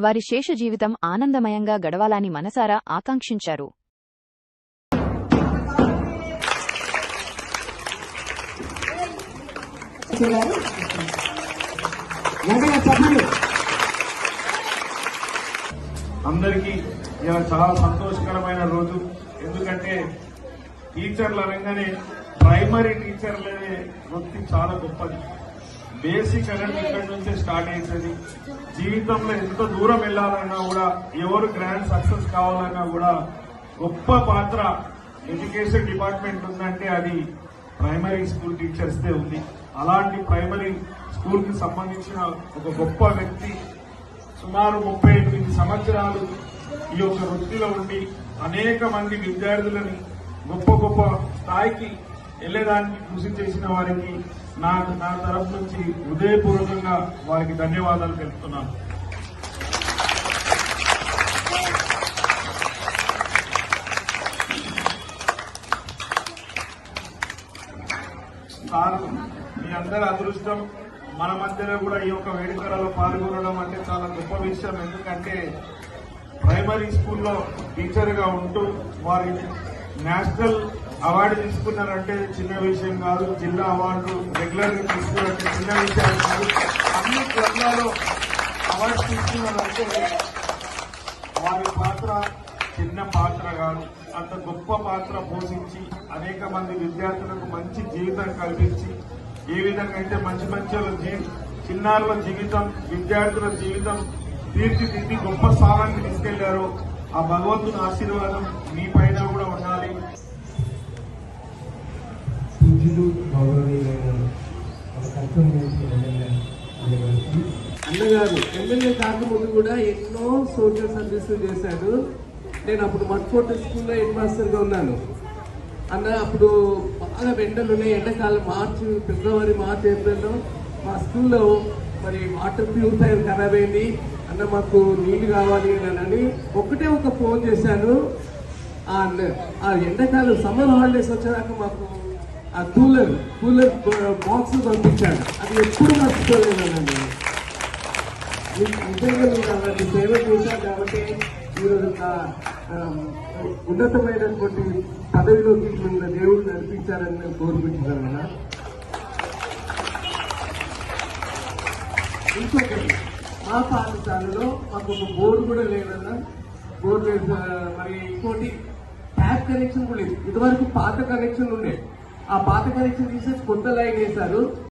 వారి శేష జీవితం ఆనందమయంగా గడవాలని మనసారా ఆకాంక్షించారు. అందరికీ ఇలా చాలా సంతోషకరమైన రోజు. ఎందుకంటే టీచర్లు అనగానే ప్రైమరీ టీచర్లనే వృత్తి చాలా గొప్పది. బేసిక్ అనేది ఇక్కడ నుంచే స్టార్ట్ అవుతుంది జీవితంలో ఎంత దూరం వెళ్ళాలన్నా కూడా ఎవరు గ్రాండ్ సక్సెస్ కావాలన్నా కూడా గొప్ప పాత్ర ఎడ్యుకేషన్ డిపార్ట్మెంట్ ఉందంటే అది ప్రైమరీ స్కూల్ టీచర్స్ దే ఉంది. అలాంటి ప్రైమరీ స్కూల్కి సంబంధించిన ఒక గొప్ప వ్యక్తి సుమారు ముప్పై ఎనిమిది సంవత్సరాలు ఈ యొక్క వృత్తిలో ఉండి అనేక మంది విద్యార్థులని గొప్ప గొప్ప స్థాయికి వెళ్ళేదానికి కృషి చేసిన వారికి నా నా తరఫు నుంచి హృదయపూర్వకంగా వారికి ధన్యవాదాలు తెలుపుతున్నాను. మీ అందరి అదృష్టం మన మధ్యలో కూడా ఈ యొక్క వేడుకలలో పాల్గొనడం అంటే చాలా గొప్ప విషయం. ఎందుకంటే ప్రైమరీ స్కూల్లో టీచర్గా ఉంటూ వారి నేషనల్ అవార్డు తీసుకున్నారంటే చిన్న విషయం కాదు జిల్లా అవార్డు రెగ్యులర్గా తీసుకున్నారంటే చిన్న విషయం కాదు. అన్ని క్లబ్లలో అవార్డు తీసుకున్నారంటే వారి పాత్ర చిన్న పాత్ర కాదు. అంత గొప్ప పాత్ర పోషించి అనేక మంది విద్యార్థులకు మంచి జీవితం కల్పించి ఏ విధంగా అయితే మంచి మంచి చిన్నారుల జీవితం విద్యార్థుల జీవితం తీర్చిదిద్ది గొప్ప స్థానానికి తీసుకెళ్ళారు ఆ భగవంతుని ఆశీర్వాదం మీ పైన అన్నగారు ఎమ్మెల్యే కాకముందు కూడా ఎన్నో సోషల్ సర్వీసులు చేశాడు. నేను అప్పుడు మట్కోట స్కూల్లో హెడ్ మాస్టర్గా ఉన్నాను. అన్న అప్పుడు బాగా ఎండలు ఉన్నాయి. ఎండాకాలం మార్చి ఫిబ్రవరి మార్చి ఏప్రిల్లో మా స్కూల్లో మరి వాటర్ ప్యూరిఫైర్ ఖరాబ్ అయింది. అన్న మాకు నీళ్ళు కావాలి అని ఒకటే ఒక ఫోన్ చేశాను. ఆ ఆ ఎండాకాలం సమ్మర్ హాలిడేస్ వచ్చేదాకా మాకు ఆ కూలర్ కూలర్ బాక్స్ పంపించాడు. అది ఎప్పుడు మర్చిపోలేదండి నిజంగా మీరు అలాంటి సేవ చేశారు కాబట్టి ఈరోజు ఉన్నతమైనటువంటి పదవిలోకి మిమ్మల్ని దేవుడు నడిపించారని నేను కోరుకుంటున్నాను. ఇంకొకటి మా పాఠశాలలో మాకు ఒక బోర్డు కూడా లేదన్నా బోర్డు లేదు మరి ఇంకోటి ట్యాప్ కనెక్షన్ కూడా లేదు. ఇదివరకు పాత కనెక్షన్ ఉండేది ఆ పాత కనెక్షన్ తీసేసి కొత్త లైన్ వేశారు.